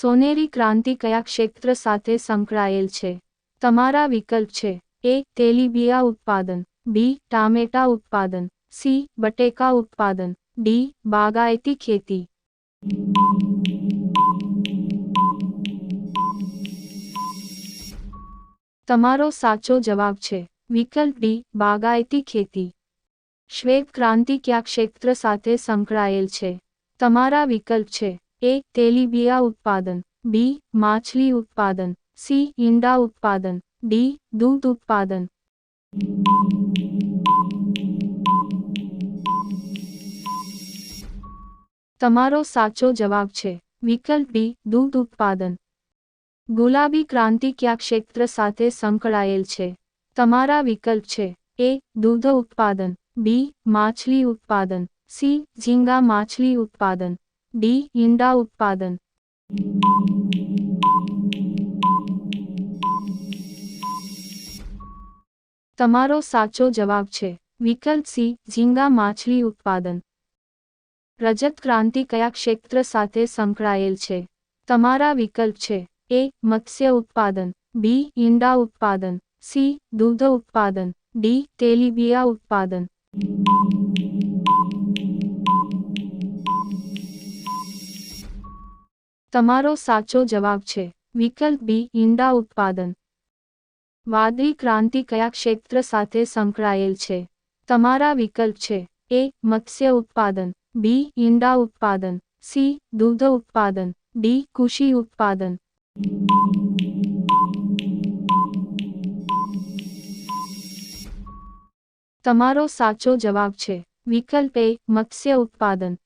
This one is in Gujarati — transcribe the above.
સોનેરી ક્રાંતિ કયા ક્ષેત્ર સાથે સંકળાયેલ છે? તમારા વિકલ્પ છે. એ, તેલીબિયા ઉત્પાદન. બી, ટામેટા ઉત્પાદન. સી, બટેકા ઉત્પાદન. ડી, બાગાયતી ખેતી. તમારો સાચો જવાબ છે. વિકલ્પ ડી, બાગાયતી ખેતી. શ્વેત ક્રાંતિ કયા ક્ષેત્ર સાથે સંકળાયેલ છે? તમારા વિકલ્પ છે. એ તેલીબિયા ઉત્પાદન બી માછલી ઉત્પાદન સી ઈંડા ઉત્પાદન ડી દૂધ ઉત્પાદન તમારો સાચો જવાબ છે. વિકલ્પ ડી દૂધ ઉત્પાદન. ગુલાબી ક્રાંતિ કયા ક્ષેત્ર સાથે સંકળાયેલ છે? તમારા વિકલ્પ છે. એ દૂધ ઉત્પાદન બી માછલી ઉત્પાદન સી ઝીંગા માછલી ઉત્પાદન ડી ઈંડા ઉત્પાદન તમારો સાચો જવાબ છે. વિકલ્પ સી, ઝીંગા માછલી ઉત્પાદન. રજત ક્રાંતિ કયા ક્ષેત્ર સાથે સંકળાયેલ છે? તમારા વિકલ્પ છે. એ, મત્સ્ય ઉત્પાદન. બી, ઈંડા ઉત્પાદન. સી, દૂધ ઉત્પાદન. ડી, તેલીબિયા ઉત્પાદન. વાદળી ક્રાંતિ કયા ક્ષેત્ર સાથે સંકળાયેલ છે? તમારા વિકલ્પ છે. એ, મત્સ્ય ઉત્પાદન. બી, ઈંડા ઉત્પાદન. સી, દૂધ ઉત્પાદન. ડી, કૃષિ ઉત્પાદન. તમારો સાચો જવાબ છે. વિકલ્પ એ, મત્સ્ય ઉત્પાદન.